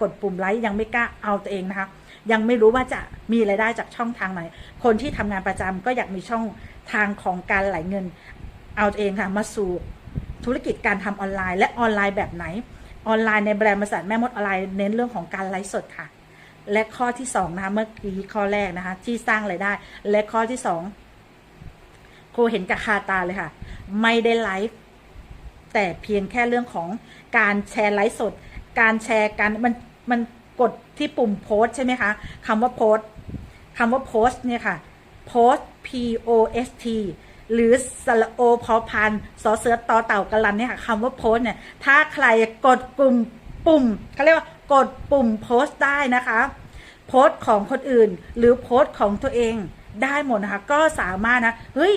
กดปุ่มไลค์ยังไม่กล้าเอาตัวเองนะคะ ยังไม่รู้ว่าจะมีรายได้จากช่องทางไหน คนที่ทำงานประจำก็อยากมีช่องทางของการไหลเงิน เอาตัวเองค่ะมาสู่ธุรกิจการทำออนไลน์และออนไลน์แบบไหน ออนไลน์ในแบรนด์บริษัทแม่มดออนไลน์เน้นเรื่องของการไลฟ์สดค่ะ และข้อที่สองนะคะเมื่อกี้ข้อแรกนะคะ ที่สร้างรายได้ และข้อที่สองครูเห็นกับคาตาเลยค่ะ ไม่ได้ไลฟ์แต่เพียงแค่เรื่องของการแชร์ไลฟ์สด การแชร์กันมันมันกดที่ปุ่มโพสใช่ไหมคะคำว่าโพสคำว่าโพสเนี่ยค่ะโพส P O S T หรือสระโอพอพันสอเสือต่อเต่ากะลันเนี่ยค่ะคำว่าโพสเนี่ยถ้าใครกดปุ่มปุ่มเขาเรียกว่ากดปุ่มโพสต์ได้นะคะ โพสต์ของคนอื่น หรือโพสต์ของตัวเองได้หมดนะคะ ก็สามารถนะเฮ้ย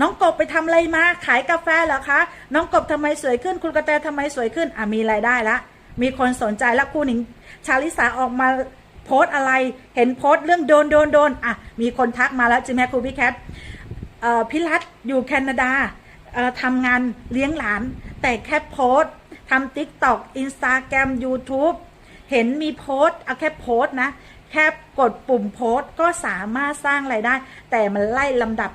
น้องกบไปทำอะไรมา ขายกาแฟเหรอคะ น้องกบทำไมสวยขึ้น คุณกระแตทำไมสวยขึ้น อะมีรายได้ละ มีคนสนใจแล้วครูหนิง ชาลิสาออกมาโพสอะไร เห็นโพสเรื่องโดนโดนโดนอะ มีคนทักมาแล้วจริงไหมครูพี่แคทพี่รัฐอยู่แคนาดาทำงานเลี้ยงหลาน แต่แค่โพสทำติ๊กต็อกอินสตาแกรมยูทูบเห็นมีโพสเอาแค่โพสนะ แค่กดปุ่มโพสก็สามารถสร้างไรายได้ แต่มันไล่ลำดับ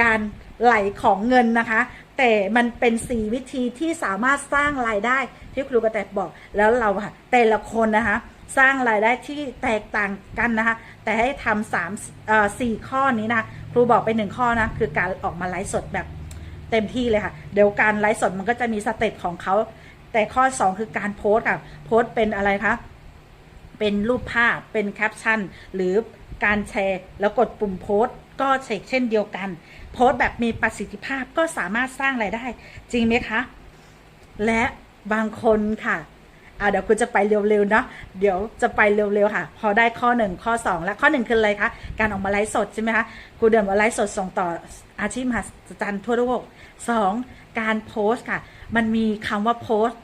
การไหลของเงินนะคะ แต่มันเป็น4วิธีที่สามารถสร้างรายได้ที่ครูกระแตบอกแล้วเราค่ะแต่ละคนนะคะ สร้างรายได้ที่แตกต่างกันนะคะ แต่ให้ทำสามเอ่อสี่ข้อนี้นะครูบอกไปหนึ่งข้อนะคือการออกมาไลฟ์สดแบบเต็มที่เลยค่ะ เดี๋ยวการไลฟ์สดมันก็จะมีสเต็ปของเขาแต่ข้อ 2 คือการโพสต์ค่ะ โพสต์เป็นอะไรคะ เป็นรูปภาพ เป็นแคปชั่น หรือ การแชร์ แล้วกดปุ่มโพสต์ ก็เช็คเช่นเดียวกัน โพสต์แบบมีประสิทธิภาพก็สามารถสร้างไรายได้ จริงไหมคะ และบางคนค่ะอ่าเดี๋ยวคุณจะไปเร็วๆเนาะเดี๋ยวจะไปเร็วๆค่ะ พอได้ข้อหนึ่งข้อ 2 แล้วข้อหนึ่งคืออะไรคะ การออกมาไลฟ์สดใช่ไหมคะครูเดินมาไลฟ์สดส่งต่ออาชีพมหัศจรรย์ทั่วโลกสองการโพสต์ค่ะ มันมีคำว่าโพสต์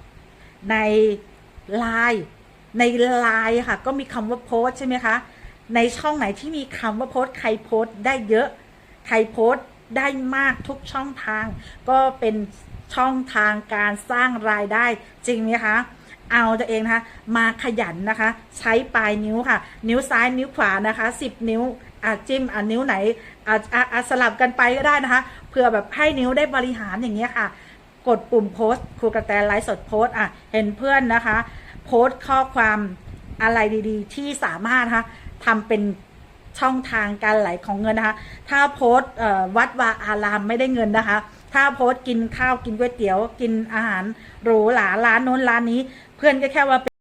ในไลน์ในไลน์ค่ะ ก็มีคำว่าโพสต์ใช่ไหมคะ ในช่องไหนที่มีคำว่าโพสใครโพสได้เยอะ ใครโพสได้มากทุกช่องทาง ก็เป็นช่องทางการสร้างรายได้จริงไหมคะ เอาตัวเองนะคะมาขยันนะคะ ใช้ปลายนิ้วค่ะ นิ้วซ้ายนิ้วขวานะคะ 10 นิ้วอาจิ้มอะนิ้วไหนอะอะอะสลับกันไปก็ได้นะคะเพื่อแบบให้นิ้วได้บริหารอย่างเงี้ยค่ะ กดปุ่มโพสต์ครูกระแตไลฟ์สดโพสต์อะเห็นเพื่อนนะคะ โพสต์ข้อความอะไรดีๆ ที่สามารถนะคะ ทำเป็นช่องทางการไหลของเงินนะคะ ถ้าโพสต์วัดวาอารามไม่ได้เงินนะคะ ถ้าโพสต์กินข้าวกินก๋วยเตี๋ยว กินอาหารหรูหราร้านโน้นร้านนี้ เพื่อนก็แค่ว่า